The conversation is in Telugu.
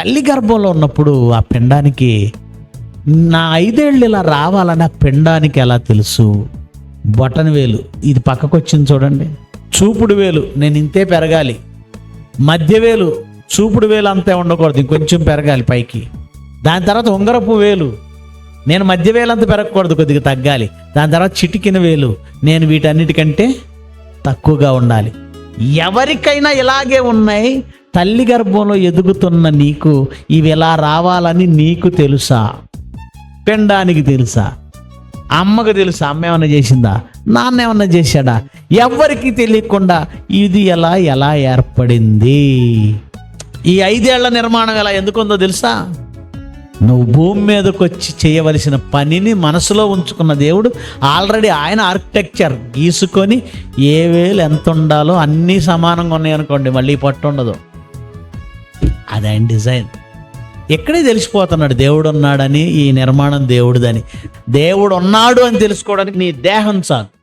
తల్లి గర్భంలో ఉన్నప్పుడు ఆ పిండానికి నా ఐదేళ్ళు ఇలా రావాలని ఆ పిండానికి ఎలా తెలుసు? బొటన్ వేలు. ఇది పక్కకు వచ్చింది చూడండి. చూపుడు వేలు. నేను ఇంతే పెరగాలి. మధ్య వేలు. చూపుడు వేలు అంతే ఉండకూడదు. ఇంకొంచెం పెరగాలి పైకి. దాని తర్వాత ఉంగరపు వేలు. నేను మధ్య వేలంత పెరగకూడదు కొద్దిగా తగ్గాలి. దాని తర్వాత చిటికిన వేలు. నేను వీటన్నిటికంటే తక్కువగా ఉండాలి. ఎవరికైనా ఇలాగే ఉన్నాయి. తల్లి గర్భంలో ఎదుగుతున్న నీకు ఇవి ఎలా రావాలని నీకు తెలుసా? పెండానికి తెలుసా? అమ్మకు తెలుసా? అమ్మ ఏమన్నా చేసిందా? నాన్న ఏమన్నా చేశాడా? ఎవరికి తెలియకుండా ఇది ఎలా ఎలా ఏర్పడింది? ఈ ఐదేళ్ళ నిర్మాణం ఎలా ఎందుకుందో తెలుసా? నువ్వు భూమి మీదకి వచ్చి చేయవలసిన పనిని మనసులో ఉంచుకున్న దేవుడు ఆల్రెడీ ఆయన ఆర్కిటెక్చర్ గీసుకొని ఏ వేలు ఎంత ఉండాలో అన్నీ సమానంగా ఉన్నాయనుకోండి మళ్ళీ పట్టు ఉండదు. అది ఆయన డిజైన్. ఎక్కడే తెలిసిపోతున్నాడు దేవుడు ఉన్నాడని ఈ నిర్మాణం దేవుడిదని. దేవుడు ఉన్నాడు అని తెలుసుకోవడానికి నీ దేహం చాలు.